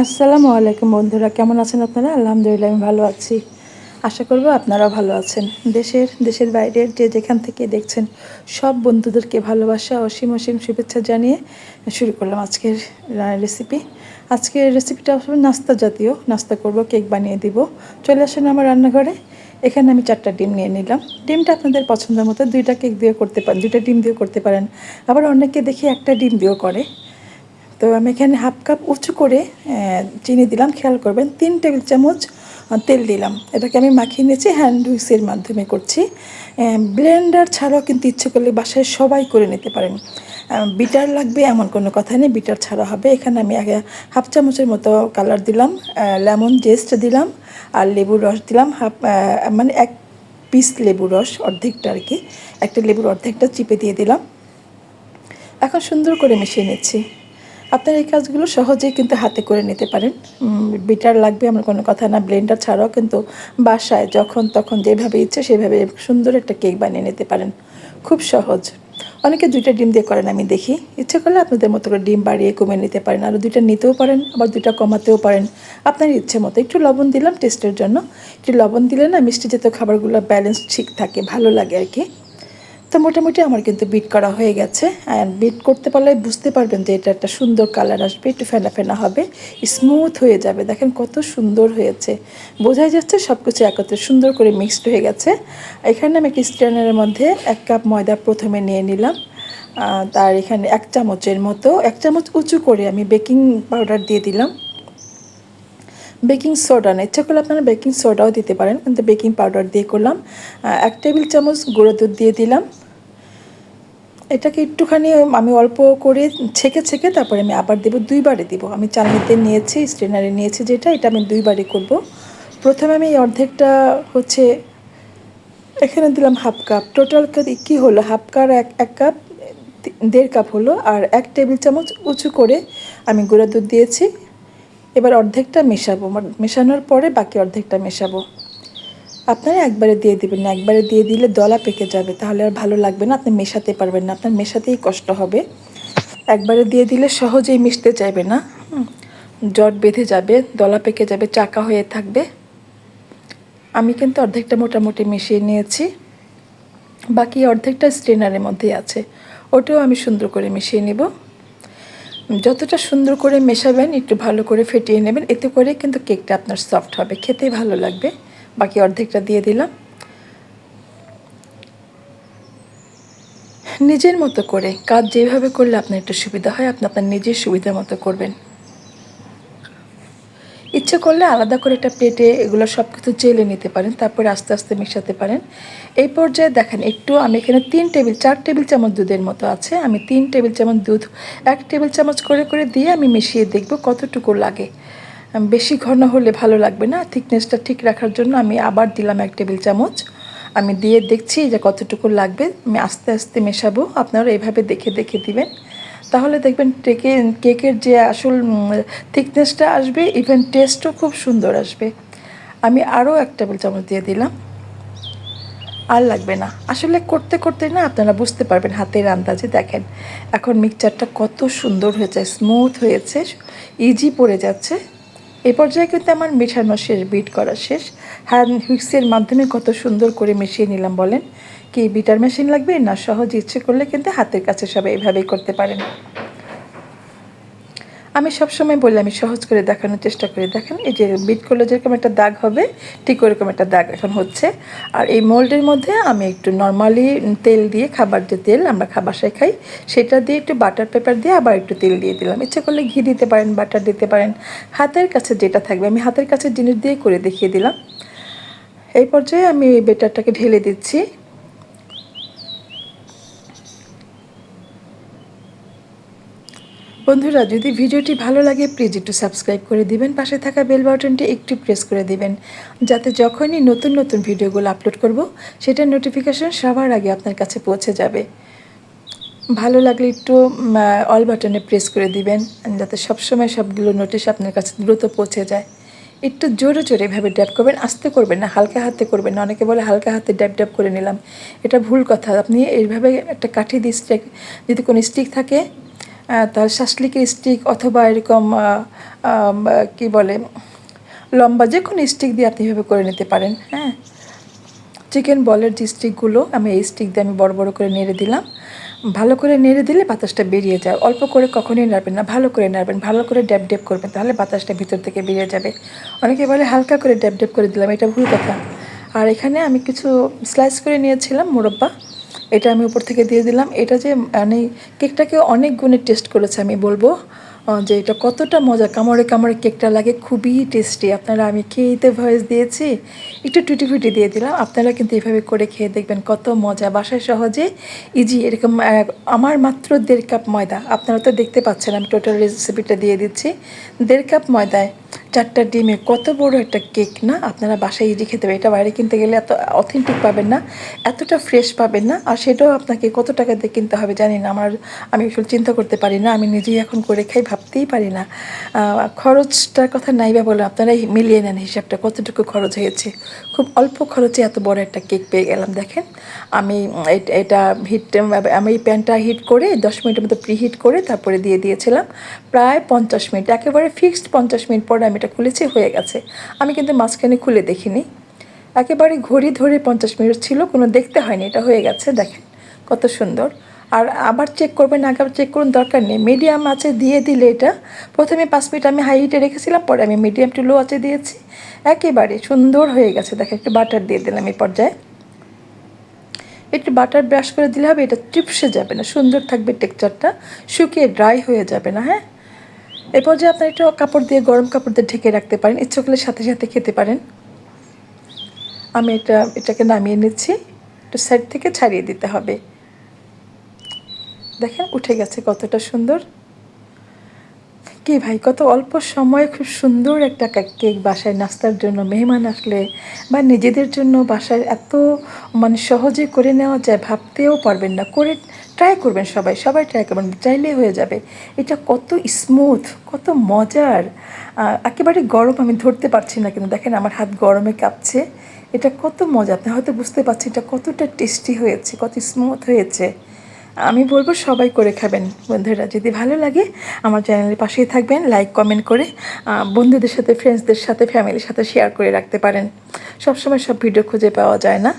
আসসালামু আলাইকুম বন্ধুরা, কেমন আছেন আপনারা? আলহামদুলিল্লাহ, আমি ভালো আছি। আশা করব আপনারাও ভালো আছেন। দেশের দেশের বাইরের যে যেখান থেকে দেখছেন, সব বন্ধুদেরকে ভালোবাসা, অসীম অসীম শুভেচ্ছা জানিয়ে শুরু করলাম আজকের রেসিপি আজকের রেসিপিটা আসলে নাস্তা জাতীয়। নাস্তা করব কেক বানিয়ে দিব। চলে আসেন আমার রান্নাঘরে। এখানে আমি চারটা ডিম নিয়ে নিলাম। ডিমটা আপনাদের পছন্দের মতো দুইটা কেক দিয়ে করতে পারেন দুইটা ডিম দিয়েও করতে পারেন। আবার অনেকে দেখি একটা ডিম দিয়েও করে। তো আমি এখানে হাফ কাপ উঁচু করে চিনি দিলাম, খেয়াল করবেন, তিন টেবিল চামচ তেল দিলাম। এটাকে আমি মাখিয়ে নিয়েছি হ্যান্ড উইক্সের মাধ্যমে করছি। ব্লেন্ডার ছাড়াও কিন্তু ইচ্ছে করলে বাসায় সবাই করে নিতে পারেন। বিটার লাগবে এমন কোনো কথা নেই বিটার ছাড়া হবে। এখানে আমি আগে হাফ চামচের মতো কালার দিলাম লেমন জেস্ট দিলাম, আর লেবুর রস দিলাম, হাফ মানে এক পিস লেবুর রস অর্ধেকটা আর কি, একটা লেবুর অর্ধেকটা চিপে দিয়ে দিলাম। এখন সুন্দর করে মিশিয়ে নিচ্ছি। আপনার এই কাজগুলো সহজেই কিন্তু হাতে করে নিতে পারেন। বিটার লাগবে আমার কোনো কথা না ব্লেন্ডার ছাড়াও কিন্তু বাসায় যখন তখন যেভাবে ইচ্ছে সেভাবে সুন্দর একটা কেক বানিয়ে নিতে পারেন। খুব সহজ। অনেকে দুইটা ডিম দিয়ে করেন আমি দেখি। ইচ্ছে করলে আপনাদের মতো করে ডিম বাড়িয়ে কমে নিতে পারেন। আরও দুইটা নিতেও পারেন, আবার দুইটা কমাতেও পারেন। আপনার ইচ্ছে মতো একটু লবণ দিলাম টেস্টের জন্য। একটু লবণ দিলে না মিষ্টি জাতীয় খাবারগুলো ব্যালেন্স ঠিক থাকে, ভালো লাগে আর কি। তো মোটামুটি আমার কিন্তু বিট করা হয়ে গেছে। আর বিট করতে পারলে বুঝতে পারবেন যে এটা একটা সুন্দর কালার আসবে, একটু ফেনা ফেনা হবে স্মুথ হয়ে যাবে। দেখেন কত সুন্দর হয়েছে। বোঝাই যাচ্ছে সব কিছু একত্রে সুন্দর করে মিক্সড হয়ে গেছে। এখানে আমি একটি স্ট্যান্ডারের মধ্যে এক কাপ ময়দা প্রথমে নিয়ে নিলাম। তার এখানে এক চামচের মতো, এক চামচ উঁচু করে আমি বেকিং পাউডার দিয়ে দিলাম। বেকিং সোডা না ইচ্ছা করলে আপনারা বেকিং সোডাও দিতে পারেন। কিন্তু বেকিং পাউডার দিয়ে করলাম। এক টেবিল চামচ গুঁড়ো দুধ দিয়ে দিলাম। এটাকে একটুখানি আমি অল্প করে ছেঁকে ছেঁকে তারপরে আমি আবার দেবো, দুইবারে দিব। আমি চালনিতে নিয়েছি, স্ট্রেনারে নিয়েছি যেটা, এটা আমি দুইবারে করব। প্রথমে আমি অর্ধেকটা হচ্ছে, এখানে দিলাম হাফ কাপ। টোটাল কি হলো? হাফ কাপ, এক এক কাপ দেড় কাপ হলো। আর এক টেবিল চামচ উঁচু করে আমি গুঁড়া দুধ দিয়েছি। এবার অর্ধেকটা মেশাবো মানে মেশানোর পরে বাকি অর্ধেকটা মেশাবো। আপনারা একবারে দিয়ে দিবেন না, একবারে দিয়ে দিলে দলা পেকে যাবে, তাহলে আর ভালো লাগবে না, আপনি মেশাতে পারবেন না, আপনার মেশাতেই কষ্ট হবে। একবারে দিয়ে দিলে সহজেই মিশতে চাইবে না জট বেঁধে যাবে, দলা পেকে যাবে, চাকা হয়ে থাকবে। আমি কিন্তু অর্ধেকটা মোটামুটি মিশিয়ে নিয়েছি, বাকি অর্ধেকটা স্ট্রেনারের মধ্যেই আছে, ওটাও আমি সুন্দর করে মিশিয়ে নেব। যতটা সুন্দর করে মেশাবেন, একটু ভালো করে ফেটিয়ে নেবেন, এতে করে কিন্তু কেকটা আপনার সফট হবে। খেতে ভালো লাগবে। বাকি অর্ধেকটা দিয়ে দিলাম। নিজের মতো করে, কাজ যেভাবে করলে আপনার একটু সুবিধা হয়, আপনি আপনার নিজের সুবিধা মতো করবেন। ইচ্ছে করলে আলাদা করে একটা প্লেটে এগুলো সব কিছু চেলে নিতে পারেন, তারপরে আস্তে আস্তে মেশাতে পারেন। এই পর্যায়ে দেখেন, একটু আমি এখানে তিন টেবিল, চার টেবিল চামচ দুধের মতো আছে। আমি তিন টেবিল চামচ দুধ, এক টেবিল চামচ করে করে দিয়ে আমি মিশিয়ে দেখব কতটুকু লাগে। বেশি ঘন হলে ভালো লাগবে না। থিকনেসটা ঠিক রাখার জন্য আমি আবার দিলাম এক টেবিল চামচ। আমি দিয়ে দেখছি যে কতটুকু লাগবে। আমি আস্তে আস্তে মেশাবো। আপনারা এভাবে দেখে দেখে দিবেন। তাহলে দেখবেন টেকে কেকের যে আসল থিকনেসটা আসবে ইভেন টেস্টও খুব সুন্দর আসবে। আমি আরও এক টেবিল চামচ দিয়ে দিলাম। আর লাগবে না। আসলে করতে করতে না আপনারা বুঝতে পারবেন হাতের আন্দাজে। দেখেন, এখন মিক্সচারটা কত সুন্দর হয়েছে স্মুথ হয়েছে ইজি পড়ে যাচ্ছে। এ পর্যায়ে কিন্তু আমার মেশানো শেষ বিট করা শেষ। হ্যান্ড হুইক্সের মাধ্যমে কত সুন্দর করে মিশিয়ে নিলাম, বলেন। কি বিটার মেশিন লাগবে না সহজ ইচ্ছে করলে কিন্তু হাতের কাছে সবাই এইভাবেই করতে পারেন। আমি সবসময় বলি আমি সহজ করে দেখানোর চেষ্টা করি। দেখেন, এই যে বিট করলে যেরকম একটা দাগ হবে, ঠিক ওরকম একটা দাগ এখন হচ্ছে। আর এই মোল্ডের মধ্যে আমি একটু নর্মালি তেল দিয়ে খাবার যে তেল আমরা খাবার খাই, সেটা দিয়ে একটু বাটার পেপার দিয়ে আবার একটু তেল দিয়ে দিলাম। ইচ্ছে করলে ঘি দিতে পারেন, বাটার দিতে পারেন। হাতের কাছে যেটা থাকবে, আমি হাতের কাছে জিনিস দিয়ে করে দেখিয়ে দিলাম। এই পর্যায়ে আমি বেটারটাকে ঢেলে দিচ্ছি। বন্ধুরা, যদি ভিডিওটি ভালো লাগে প্লিজ একটু সাবস্ক্রাইব করে দিবেন। পাশে থাকা বেল বাটনটি একটু প্রেস করে দিবেন। যাতে যখনই নতুন নতুন ভিডিওগুলো আপলোড করব সেটার নোটিফিকেশন সবার আগে আপনার কাছে পৌঁছে যাবে। ভালো লাগলে একটু অল বাটনে প্রেস করে দিবেন, যাতে সবসময় সবগুলো নোটিশ আপনার কাছে দ্রুত পৌঁছে যায়। একটু জোরে জোরে এভাবে ড্যাপ করবেন, আস্তে করবেন না, হালকা হাতে করবেন না। অনেকে বলে হালকা হাতে ড্যাপ ড্যাপ করে নিলাম। এটা ভুল কথা। আপনি এইভাবে একটা কাঠি দিয়ে স্টিক যদি কোনো স্টিক থাকে তার শাসলিকের স্টিক অথবা এরকম কি বলে, লম্বা যে কোনো স্টিক দিয়ে আপনি এভাবে করে নিতে পারেন হ্যাঁ। চিকেন বলের যে স্টিকগুলো, আমি এই স্টিক দিয়ে আমি বড় বড় করে নেড়ে দিলাম। ভালো করে নেড়ে দিলে বাতাসটা বেরিয়ে যায়। অল্প করে কখনোই নাড়বেন না, ভালো করে নাড়বেন, ভালো করে ড্যাপ ড্যাপ করবেন, তাহলে বাতাসটা ভিতর থেকে বেরিয়ে যাবে। অনেকে বলে হালকা করে ড্যাপ ড্যাপ করে দিলাম, এটা ভুল কথা। আর এখানে আমি কিছু স্লাইস করে নিয়েছিলাম, মোরব্বা। এটা আমি উপর থেকে দিয়ে দিলাম। এটা যে মানে কেকটাকে অনেক গুণে টেস্ট করেছে আমি বলব যে এটা কতটা মজা কামড়ে কামড়ে কেকটা লাগে, খুবই টেস্টি আপনারা, আমি খেয়েতে ভয়েস দিয়েছি, একটু টুটি ফুটি দিয়ে দিলাম। আপনারা কিন্তু এইভাবে করে খেয়ে দেখবেন কত মজা। বাসায় সহজে ইজি এরকম আমার মাত্র দেড় কাপ ময়দা। আপনারা তো দেখতে পাচ্ছেন, আমি টোটাল রেসিপিটা দিয়ে দিচ্ছি। দেড় কাপ ময়দায় চারটা ডিমে কত বড় একটা কেক না? আপনারা বাসায় ইজি খেতে পারেন। এটা বাইরে কিনতে গেলে এত অথেন্টিক পাবেন না, এতটা ফ্রেশ পাবেন না। আর সেটাও আপনাকে কত টাকা দিয়ে কিনতে হবে জানি না। আমার, আমি আসলে চিন্তা করতে পারি না। আমি নিজেই এখন করে খাই, ভাবতেই পারি না। খরচটার কথা নাই বা বলে আপনারা মিলিয়ে নেন হিসাবটা, কতটুকু খরচ হয়েছে। খুব অল্প খরচে এত বড় একটা কেক পেয়ে গেলাম, দেখেন। আমি, এটা হিট আমি এই প্যানটা হিট করে দশ মিনিটের মতো প্রি হিট করে তারপরে দিয়ে দিয়েছিলাম। প্রায় পঞ্চাশ মিনিট, একেবারে ফিক্সড পঞ্চাশ মিনিট পরে আমি এটা খুলেছি, হয়ে গেছে। আমি কিন্তু মাঝখানে খুলে দেখিনি। একেবারে ঘড়ি ধরে পঞ্চাশ মিনিট ছিল, কোনো দেখতে হয়নি, এটা হয়ে গেছে, দেখেন কত সুন্দর। আর আবার চেক করবেন, আগে চেক করুন, দরকার নেই। মিডিয়াম আছে, দিয়ে দিলে এটা। প্রথমে পাঁচ মিনিট আমি হাই হিটে রেখেছিলাম, পরে আমি মিডিয়াম টু লো আছে দিয়েছি। একেবারে সুন্দর হয়ে গেছে, দেখেন একটু বাটার দিয়ে দিলাম এই পর্যায়ে। একটু বাটার ব্রাশ করে দিলে হবে, এটা চিপসে যাবে না, সুন্দর থাকবে টেক্সচারটা শুকিয়ে ড্রাই হয়ে যাবে না হ্যাঁ? এরপর যে আপনার একটু কাপড় দিয়ে, গরম কাপড় দিয়ে ঢেকে রাখতে পারেন, ইচ্ছে সাথে সাথে খেতে পারেন। আমি এটা, এটাকে নামিয়ে নিচ্ছি। একটু সাইড থেকে ছাড়িয়ে দিতে হবে। দেখেন, উঠে গেছে কতটা সুন্দর। কি ভাই, কত অল্প সময়ে খুব সুন্দর একটা কেক বাসায় নাস্তার জন্য মেহমান আসলে বা নিজেদের জন্য বাসায় এত মানে সহজে করে নেওয়া যায় ভাবতেও পারবেন না। করে ট্রাই করবেন সবাই সবাই ট্রাই করবেন, চাইলেই হয়ে যাবে। এটা কত স্মুথ কত মজার। একেবারে গরম আমি ধরতে পারছি না কিন্তু দেখেন আমার হাত গরমে কাঁপছে। এটা কত মজা, আপনি হয়তো বুঝতে পারছেন এটা কতটা টেস্টি হয়েছে, কত স্মুথ হয়েছে। আমি বলব সবাই করে খাবেন। বন্ধুরা, যদি ভালো লাগে আমার চ্যানেলের পাশেই থাকবেন লাইক কমেন্ট করে বন্ধুদের সাথে ফ্রেন্ডসদের সাথে ফ্যামিলির সাথে শেয়ার করে রাখতে পারেন। সবসময় সব ভিডিও খুঁজে পাওয়া যায় না।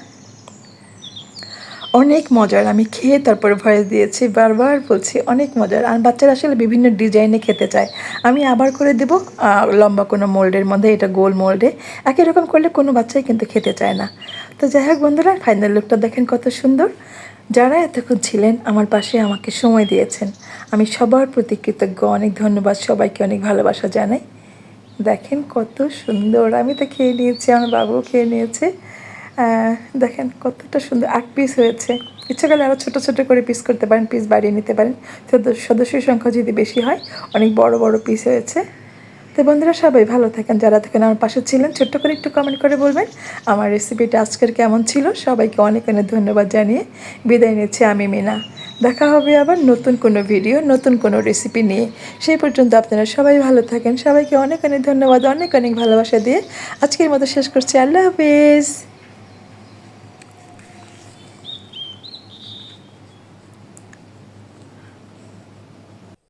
অনেক মজার, আমি খেয়ে তারপরে ভয়েস দিয়েছি, বারবার বলছি অনেক মজার। আর বাচ্চারা আসলে বিভিন্ন ডিজাইনে খেতে চায়। আমি আবার করে দেব লম্বা কোনো মোল্ডের মধ্যে, এটা গোল মোল্ডে। একই রকম করলে কোনো বাচ্চাই কিন্তু খেতে চায় না। তো যাই হোক বন্ধুরা ফাইনাল লুকটা দেখেন কত সুন্দর। যারা এতক্ষণ ছিলেন আমার পাশে আমাকে সময় দিয়েছেন, আমি সবার প্রতি কৃতজ্ঞ। অনেক ধন্যবাদ সবাইকে অনেক ভালোবাসা জানাই। দেখেন কত সুন্দর, আমি তো খেয়ে নিয়েছি, আমার বাবুও খেয়ে নিয়েছে। দেখেন কতটা সুন্দর, আট পিস হয়েছে। ইচ্ছা করলে আরও ছোটো ছোটো করে পিস করতে পারেন পিস বাড়িয়ে নিতে পারেন। সদস্য সদস্যের সংখ্যা যদি বেশি হয়, অনেক বড় বড় পিস হয়েছে। তো বন্ধুরা, সবাই ভালো থাকেন, যারা থাকেন আমার পাশে ছিলেন, ছোট্ট করে একটু কমেন্ট করে বলবেন, আমার রেসিপিটা আজকের কেমন ছিল, সবাইকে অনেক অনেক ধন্যবাদ জানিয়ে বিদায় নিচ্ছি আমি মিনা। দেখা হবে আবার নতুন কোনো ভিডিও নতুন কোনো রেসিপি নিয়ে। সেই পর্যন্ত আপনারা সবাই ভালো থাকেন, সবাইকে অনেক অনেক ধন্যবাদ, অনেক অনেক ভালোবাসা দিয়ে আজকের মতো শেষ করছি। আল্লাহ হাফিজ।